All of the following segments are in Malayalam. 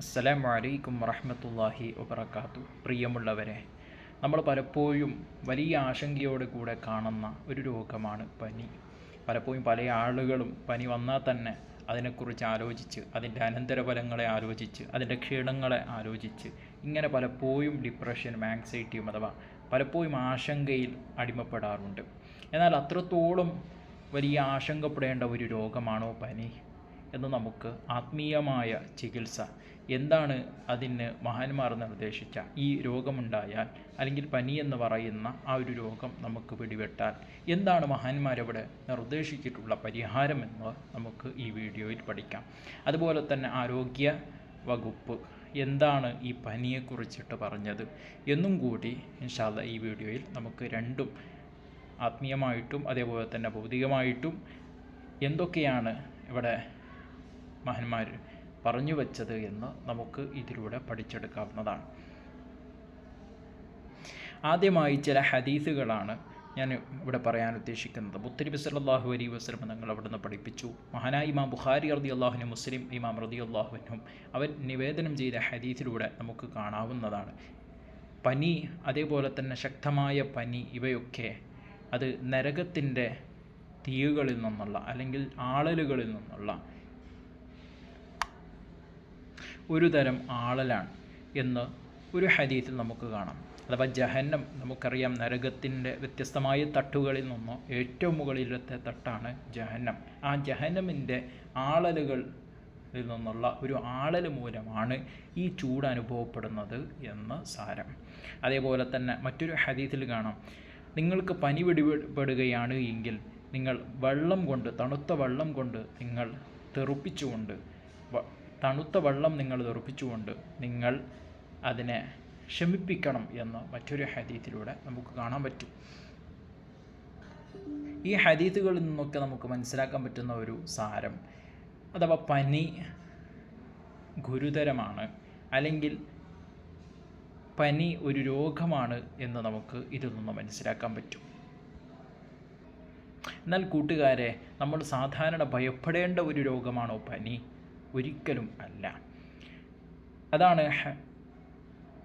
അസ്സലാമു വലൈക്കും വറഹമത്തല്ലാഹി വബർക്കാത്തു പ്രിയമുള്ളവരെ നമ്മൾ പലപ്പോഴും വലിയ ആശങ്കയോട് കൂടെ കാണുന്ന ഒരു രോഗമാണ് പനി. പലപ്പോഴും പല ആളുകളും പനി വന്നാൽ തന്നെ അതിനെക്കുറിച്ച് ആലോചിച്ച് അതിന്റെ അനന്തരഫലങ്ങളെ ആലോചിച്ച് അതിന്റെ ക്ഷീണങ്ങളെ ആലോചിച്ച് ഇങ്ങനെ പലപ്പോഴും ഡിപ്രഷനും ആങ്സൈറ്റിയും അഥവാ പലപ്പോഴും ആശങ്കയിൽ അടിമപ്പെടാറുണ്ട്. എന്നാൽ അത്രത്തോളം വലിയ ആശങ്കപ്പെടേണ്ട ഒരു രോഗമാണോ പനി? എന്ന് നമുക്ക് ആത്മീയമായ ചികിത്സ എന്താണ് അതിന് മഹാന്മാർ നിർദ്ദേശിച്ച ഈ രോഗമുണ്ടായാൽ അല്ലെങ്കിൽ പനി എന്ന് പറയുന്ന ആ ഒരു രോഗം നമുക്ക് പിടിപെട്ടാൽ എന്താണ് മഹാന്മാരവിടെ നിർദ്ദേശിച്ചിട്ടുള്ള പരിഹാരമെന്ന് നമുക്ക് ഈ വീഡിയോയിൽ പഠിക്കാം. അതുപോലെ തന്നെ ആരോഗ്യ വകുപ്പ് എന്താണ് ഈ പനിയെക്കുറിച്ചിട്ട് പറഞ്ഞത് എന്നും കൂടി ഇൻഷാല്ല ഈ വീഡിയോയിൽ നമുക്ക് രണ്ടും ആത്മീയമായിട്ടും അതേപോലെ തന്നെ ഭൗതികമായിട്ടും എന്തൊക്കെയാണ് ഇവിടെ മഹാന്മാർ പറഞ്ഞു വച്ചത് എന്ന് നമുക്ക് ഇതിലൂടെ പഠിച്ചെടുക്കാവുന്നതാണ്. ആദ്യമായി ചില ഹദീസുകളാണ് ഞാൻ ഇവിടെ പറയാൻ ഉദ്ദേശിക്കുന്നത്. മുത്തരിബി സല്ലാഹു അലൈ വസ്ലം നിങ്ങൾ അവിടുന്ന് പഠിപ്പിച്ചു. മഹാനായ ഇമാം ബുഖാരി റതി അള്ളാഹുനും മുസ്ലിം ഇമാം റതി അള്ളാഹുനും അവൻ നിവേദനം ചെയ്ത ഹദീസിലൂടെ നമുക്ക് കാണാവുന്നതാണ്. പനി അതേപോലെ തന്നെ ശക്തമായ പനി ഇവയൊക്കെ അത് നരകത്തിന്റെ തീയുകളിൽ നിന്നുള്ള അല്ലെങ്കിൽ ആളലുകളിൽ നിന്നുള്ള ഒരു തരം ആളലാണ് എന്ന് ഒരു ഹദീത്തിൽ നമുക്ക് കാണാം. അഥവാ ജഹന്നം നമുക്കറിയാം നരകത്തിന്റെ വ്യത്യസ്തമായ തട്ടുകളിൽ നിന്നോ ഏറ്റവും മുകളിലത്തെ തട്ടാണ് ജഹന്നം. ആ ജഹന്നമിന്റെ ആളലുകളിൽ നിന്നുള്ള ഒരു ആളൽ മൂലമാണ് ഈ ചൂട് അനുഭവപ്പെടുന്നത് എന്ന് സാരം. അതേപോലെ തന്നെ മറ്റൊരു ഹദീത്തിൽ കാണാം. നിങ്ങൾക്ക് പനി പിടിപെടുകയാണ് എങ്കിൽ നിങ്ങൾ വെള്ളം കൊണ്ട് തണുത്ത വെള്ളം കൊണ്ട് നിങ്ങൾ തെറുപ്പിച്ചുകൊണ്ട് തണുത്ത വെള്ളം നിങ്ങൾ തെറുപ്പിച്ചുകൊണ്ട് നിങ്ങൾ അതിനെ ക്ഷമിപ്പിക്കണം എന്ന് മറ്റൊരു ഹദീത്തിലൂടെ നമുക്ക് കാണാൻ പറ്റും. ഈ ഹദീത്തുകളിൽ നിന്നൊക്കെ നമുക്ക് മനസ്സിലാക്കാൻ പറ്റുന്ന ഒരു സാരം അഥവാ പനി ഗുരുതരമാണ് അല്ലെങ്കിൽ പനി ഒരു രോഗമാണ് എന്ന് നമുക്ക് ഇതിൽ നിന്ന് മനസ്സിലാക്കാൻ പറ്റും. എന്നാൽ കൂട്ടുകാരെ നമ്മൾ സാധാരണ ഭയപ്പെടേണ്ട ഒരു രോഗമാണോ പനി? ഒരിക്കലും അല്ല. അതാണ്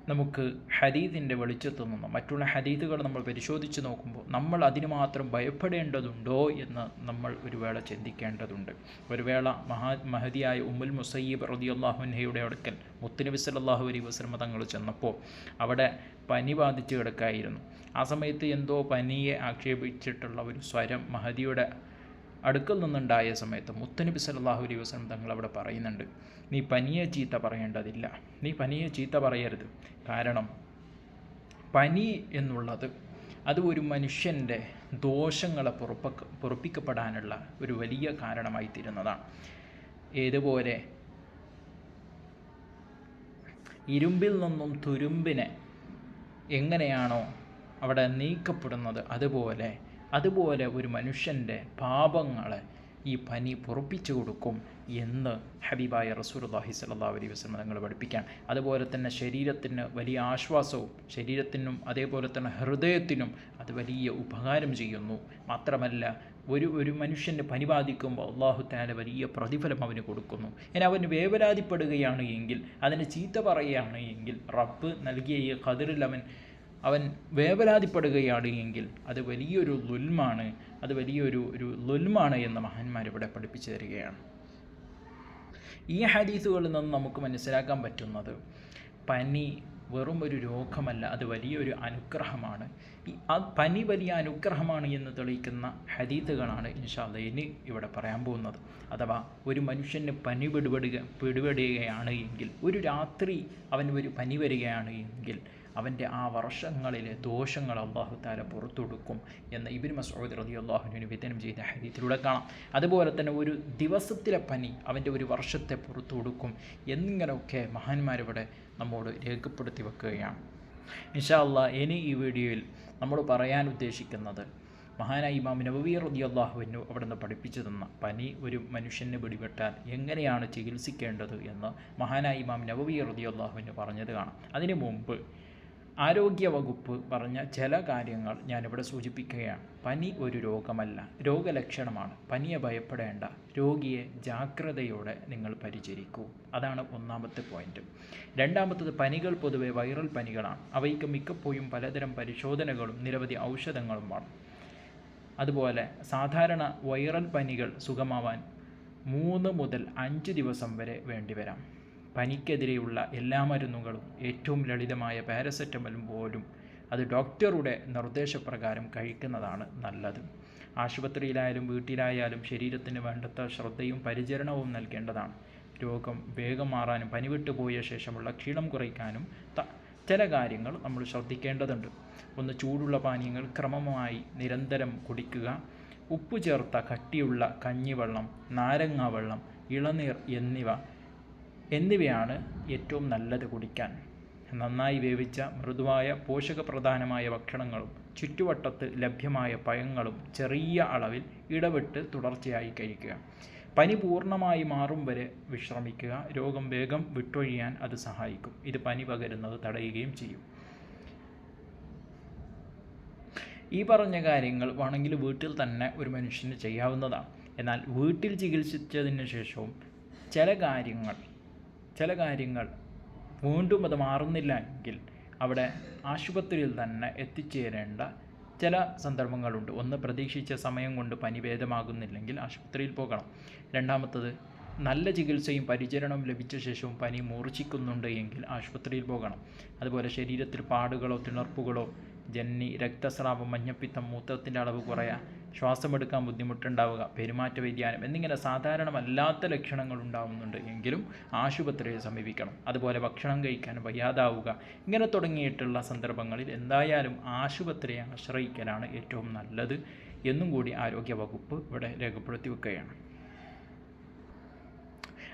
നമുക്ക് ഹദീദിന്റെ വെളിച്ചത്തു നിന്നും മറ്റുള്ള ഹദീദുകൾ നമ്മൾ പരിശോധിച്ച് നോക്കുമ്പോൾ നമ്മൾ അതിന് മാത്രം ഭയപ്പെടേണ്ടതുണ്ടോ എന്ന് നമ്മൾ ഒരു വേള ചിന്തിക്കേണ്ടതുണ്ട്. ഒരു വേള മഹാ മഹതിയായ ഉമ്മുൽ മുസയ്യബ് റതി അള്ളാഹുൻഹയുടെ അടുക്കൽ മുത്തുനബി സല്ലാഹു അലൈ വസ്ലമ തങ്ങൾ ചെന്നപ്പോൾ അവിടെ പനി ബാധിച്ച് കിടക്കായിരുന്നു. ആ സമയത്ത് എന്തോ പനിയെ ആക്ഷേപിച്ചിട്ടുള്ള ഒരു സ്വരം മഹദിയുടെ അടുക്കൽ നിന്നുണ്ടായ സമയത്ത് മുത്തനബി സല്ലാഹു അലൈഹി വസ്ലം തങ്ങൾ അവിടെ പറയുന്നുണ്ട് നീ പനിയെ ചീത്ത പറയേണ്ടതില്ല. നീ പനിയെ ചീത്ത പറയരുത്. കാരണം പനി എന്നുള്ളത് അത് ഒരു മനുഷ്യന്റെ ദോഷങ്ങളെ പുറപ്പ പുറപ്പിക്കപ്പെടാനുള്ള ഒരു വലിയ കാരണമായി തീരുന്നതാണ് ഏതുപോലെ ഇരുമ്പിൽ നിന്നും തുരുമ്പിനെ എങ്ങനെയാണോ അവിടെ നീക്കപ്പെടുന്നത് അതുപോലെ അതുപോലെ ഒരു മനുഷ്യന്റെ പാപങ്ങളെ ഈ പനി പൊറപ്പിച്ചു കൊടുക്കും എന്ന് ഹബീബായ റസൂർല്ലാഹി സല്ലാ അലൈഹി വസ്ലം തങ്ങൾ പഠിപ്പിക്കാൻ അതുപോലെ തന്നെ ശരീരത്തിന് വലിയ ആശ്വാസവും ശരീരത്തിനും അതേപോലെ തന്നെ ഹൃദയത്തിനും അത് വലിയ ഉപകാരം ചെയ്യുന്നു. മാത്രമല്ല ഒരു ഒരു മനുഷ്യന്റെ പനി ബാധിക്കുമ്പോൾ അള്ളാഹു താല വലിയ പ്രതിഫലം അവന് കൊടുക്കുന്നു. ഇനി അവൻ വേവലാതിപ്പെടുകയാണ് എങ്കിൽ അതിന് ചീത്ത പറയുകയാണ് എങ്കിൽ റബ്ബ് നൽകിയ ഈ കതിറിൽ അവൻ അവൻ വേവലാതിപ്പെടുകയാണ് എങ്കിൽ അത് വലിയൊരു ലുൽമാണ് അത് വലിയൊരു ഒരു ലുൽമാണ് എന്ന് മഹാന്മാർ ഇവിടെ പഠിപ്പിച്ചു തരികയാണ്. ഈ ഹദീസുകളിൽ നിന്ന് നമുക്ക് മനസ്സിലാക്കാൻ പറ്റുന്നത് പനി വെറും ഒരു രോഗമല്ല അത് വലിയൊരു അനുഗ്രഹമാണ്. ഈ പനി വലിയ അനുഗ്രഹമാണ് എന്ന് തെളിയിക്കുന്ന ഹദീത്തുകളാണ് ഇൻഷാല്ല ഇനി ഇവിടെ പറയാൻ പോകുന്നത്. അഥവാ ഒരു മനുഷ്യന് പനി പിടിപെടുക പിടിപെടുകയാണ് എങ്കിൽ ഒരു രാത്രി അവൻ ഒരു പനി വരികയാണ് എങ്കിൽ അവന്റെ ആ വർഷങ്ങളിലെ ദോഷങ്ങൾ അള്ളാഹു താല പുറത്തെടുക്കും എന്ന് ഇബിൻ മസൂദ് റതി അള്ളാഹുവിന് വിതനം ചെയ്ത ഹരീത്തിലൂടെ കാണാം. അതുപോലെ തന്നെ ഒരു ദിവസത്തിലെ പനി അവന്റെ ഒരു വർഷത്തെ പുറത്തുകൊടുക്കും എന്നിങ്ങനെയൊക്കെ മഹാന്മാരിവിടെ നമ്മോട് രേഖപ്പെടുത്തി വെക്കുകയാണ്. ഇൻഷാ അല്ല ഇനി ഈ വീഡിയോയിൽ നമ്മൾ പറയാൻ ഉദ്ദേശിക്കുന്നത് മഹാനായ ഇമാം നബവി റതി അള്ളാഹുവിനു നിന്ന് പഠിപ്പിച്ചു തന്ന പനി ഒരു മനുഷ്യന് പിടിപെട്ടാൽ എങ്ങനെയാണ് ചികിത്സിക്കേണ്ടത് എന്ന് മഹാനായ ഇമാം നബവി റതി അള്ളാഹുവിന് പറഞ്ഞത് കാണാം. അതിനു മുമ്പ് ആരോഗ്യവകുപ്പ് പറഞ്ഞ ചില കാര്യങ്ങൾ ഞാനിവിടെ സൂചിപ്പിക്കുകയാണ്. പനി ഒരു രോഗമല്ല രോഗലക്ഷണമാണ്. പനിയെ ഭയപ്പെടേണ്ട രോഗിയെ ജാഗ്രതയോടെ നിങ്ങൾ പരിചരിക്കൂ. അതാണ് ഒന്നാമത്തെ പോയിന്റ് രണ്ടാമത്തത് പനികൾ പൊതുവെ വൈറൽ പനികളാണ്. അവയ്ക്ക് മിക്കപ്പോഴും പലതരം പരിശോധനകളും നിരവധി ഔഷധങ്ങളും വേണം അതുപോലെ സാധാരണ വൈറൽ പനികൾ സുഖമാവാൻ മൂന്ന് മുതൽ അഞ്ച് ദിവസം വരെ വേണ്ടിവരാം. പനിക്കെതിരെയുള്ള എല്ലാ മരുന്നുകളും ഏറ്റവും ലളിതമായ പാരസെറ്റമലും പോലും അത് ഡോക്ടറുടെ നിർദ്ദേശപ്രകാരം കഴിക്കുന്നതാണ് നല്ലത്. ആശുപത്രിയിലായാലും വീട്ടിലായാലും ശരീരത്തിന് വേണ്ടത്ര ശ്രദ്ധയും പരിചരണവും നൽകേണ്ടതാണ്. രോഗം വേഗം മാറാനും പനി വിട്ടുപോയ ശേഷമുള്ള ക്ഷീണം കുറയ്ക്കാനും ചില കാര്യങ്ങൾ നമ്മൾ ശ്രദ്ധിക്കേണ്ടതുണ്ട്. ഒന്ന് ചൂടുള്ള പാനീയങ്ങൾ ക്രമമായി നിരന്തരം കുടിക്കുക ഉപ്പ് ചേർത്ത കട്ടിയുള്ള കഞ്ഞിവെള്ളം നാരങ്ങാവെള്ളം ഇളനീർ എന്നിവ എന്നിവയാണ് ഏറ്റവും നല്ലത് കുടിക്കാൻ. നന്നായി വേവിച്ച മൃദുവായ പോഷകപ്രധാനമായ ഭക്ഷണങ്ങളും ചുറ്റുവട്ടത്ത് ലഭ്യമായ പഴങ്ങളും ചെറിയ അളവിൽ ഇടവിട്ട് തുടർച്ചയായി കഴിക്കുക. പനി പൂർണമായി മാറും വരെ വിശ്രമിക്കുക. രോഗം വേഗം വിട്ടൊഴിയാൻ അത് സഹായിക്കും. ഇത് പനി പകരുന്നത് തടയുകയും ചെയ്യും. ഈ പറഞ്ഞ കാര്യങ്ങൾ വേണമെങ്കിൽ വീട്ടിൽ തന്നെ ഒരു മനുഷ്യന് ചെയ്യാവുന്നതാണ്. എന്നാൽ വീട്ടിൽ ചികിത്സിച്ചതിന് ശേഷവും ചില കാര്യങ്ങൾ ചില കാര്യങ്ങൾ വീണ്ടും അത് മാറുന്നില്ല എങ്കിൽ അവിടെ ആശുപത്രിയിൽ തന്നെ എത്തിച്ചേരേണ്ട ചില സന്ദർഭങ്ങളുണ്ട്. ഒന്ന് പ്രതീക്ഷിച്ച സമയം കൊണ്ട് പനി ഭേദമാകുന്നില്ലെങ്കിൽ ആശുപത്രിയിൽ പോകണം. രണ്ടാമത്തത് നല്ല ചികിത്സയും പരിചരണവും ലഭിച്ച ശേഷവും പനി മൂർച്ഛിക്കുന്നുണ്ട് എങ്കിൽ ആശുപത്രിയിൽ പോകണം. അതുപോലെ ശരീരത്തിൽ പാടുകളോ തിണർപ്പുകളോ ജന്നി രക്തസ്രാവം മഞ്ഞപ്പിത്തം മൂത്രത്തിന്റെ അളവ് കുറയുക ശ്വാസമെടുക്കാൻ ബുദ്ധിമുട്ടുണ്ടാവുക പെരുമാറ്റ വ്യതിയാനം എന്നിങ്ങനെ സാധാരണമല്ലാത്ത ലക്ഷണങ്ങൾ ഉണ്ടാവുന്നുണ്ട് എങ്കിലും ആശുപത്രിയെ സമീപിക്കണം. അതുപോലെ ഭക്ഷണം കഴിക്കാൻ വയ്യാതാവുക ഇങ്ങനെ തുടങ്ങിയിട്ടുള്ള സന്ദർഭങ്ങളിൽ എന്തായാലും ആശുപത്രിയെ ആശ്രയിക്കലാണ് ഏറ്റവും നല്ലത് എന്നും കൂടി ആരോഗ്യവകുപ്പ് ഇവിടെ രേഖപ്പെടുത്തി വെക്കുകയാണ്.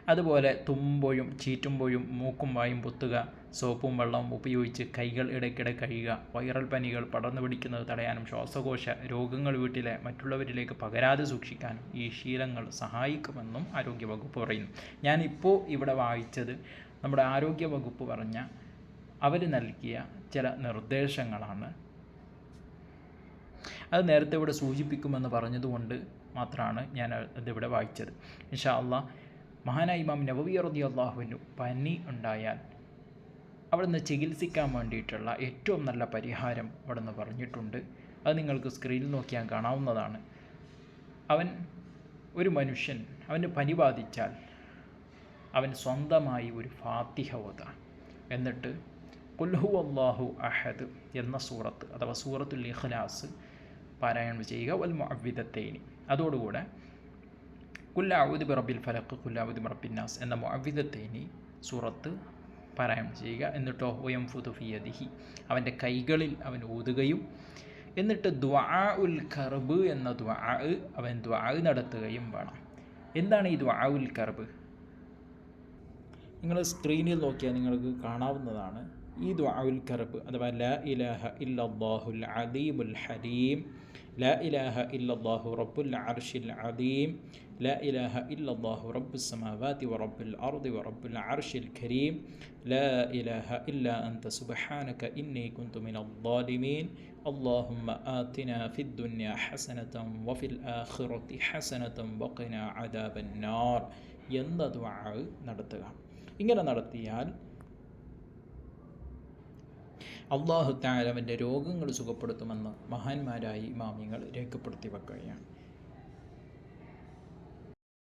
അതുപോലെ തുമ്പോഴും ചീറ്റുമ്പോഴും മൂക്കും വായും പൊത്തുക സോപ്പും വെള്ളവും ഉപയോഗിച്ച് കൈകൾ ഇടയ്ക്കിടെ കഴിയുക വൈറൽ പനികൾ പടർന്നു പിടിക്കുന്നത് തടയാനും ശ്വാസകോശ രോഗങ്ങൾ വീട്ടിലെ മറ്റുള്ളവരിലേക്ക് പകരാതെ സൂക്ഷിക്കാനും ഈ ശീലങ്ങൾ സഹായിക്കുമെന്നും ആരോഗ്യവകുപ്പ് പറയുന്നു. ഞാനിപ്പോൾ ഇവിടെ വായിച്ചത് നമ്മുടെ ആരോഗ്യവകുപ്പ് പറഞ്ഞ അവർ നൽകിയ ചില നിർദ്ദേശങ്ങളാണ്. അത് നേരത്തെ ഇവിടെ സൂചിപ്പിക്കുമെന്ന് പറഞ്ഞതുകൊണ്ട് മാത്രമാണ് ഞാൻ അതിവിടെ വായിച്ചത്. ഇൻഷാ അള്ളാഹ് മഹാനായ ഇമാം നബവി റതി അള്ളാഹുവിനു പനി ഉണ്ടായാൽ അവിടുന്ന് ചികിത്സിക്കാൻ വേണ്ടിയിട്ടുള്ള ഏറ്റവും നല്ല പരിഹാരം അവിടുന്ന് പറഞ്ഞിട്ടുണ്ട്. അത് നിങ്ങൾക്ക് സ്ക്രീനിൽ നോക്കിയാൽ കാണാവുന്നതാണ്. അവൻ ഒരു മനുഷ്യൻ അവന് പനി ബാധിച്ചാൽ അവൻ സ്വന്തമായി ഒരു ഫാത്തിഹ ഓത. എന്നിട്ട് കൊല്ലഹു അള്ളാഹു അഹദ് എന്ന സൂറത്ത് അഥവാ സൂറത്തുൽ ഇഖ്ലാസ് പാരായണം ചെയ്യുക വൽ അവിധത്തേനി അതോടുകൂടെ കുല്ലാവുദ് ബിറബിൽ ഫലക്ക് കുല്ലാവൂദ് ബിറബിൻ നാസ് എന്ന മുഅവിദത്തൈനി സൂറത്ത് പാരായണം ചെയ്യുക. എന്നിട്ടോ ഒയം ഫുദുഫിയദിഹി അവന്റെ കൈകളിൽ അവൻ ഊതുകയും എന്നിട്ട് ദ്വാ ഉൽ കർബ് എന്ന ദ്വാ അവൻ ദ്വാ നടത്തുകയും വേണം. എന്താണ് ഈ ദ്വാ ഉൽ കർബ്? നിങ്ങൾ സ്ക്രീനിൽ നോക്കിയാൽ നിങ്ങൾക്ക് കാണാവുന്നതാണ് ഈ ദ്വാ ഉൽ കർബ് അഥവാ ല ഇലാഹ ഇല്ലാഹുൽ അദീബുൽ ഹലീം لا إله إلا الله رب العرش العظيم لا إله إلا الله رب السماوات ورب الأرض ورب العرش الكريم لا إله إلا أنت سبحانك إني كنت من الظالمين اللهم آتنا في الدنيا حسنة وفي الآخرة حسنة وقنا عذاب النار എന്ന ദ്വാ നടത്തുക ഇങ്ങനെ നടത്തിയാൽ അള്ളാഹു താലവന്റെ രോഗങ്ങൾ സുഖപ്പെടുത്തുമെന്ന് മഹാന്മാരായി ഇമാമിങ്ങൾ രേഖപ്പെടുത്തി വെക്കുകയാണ്.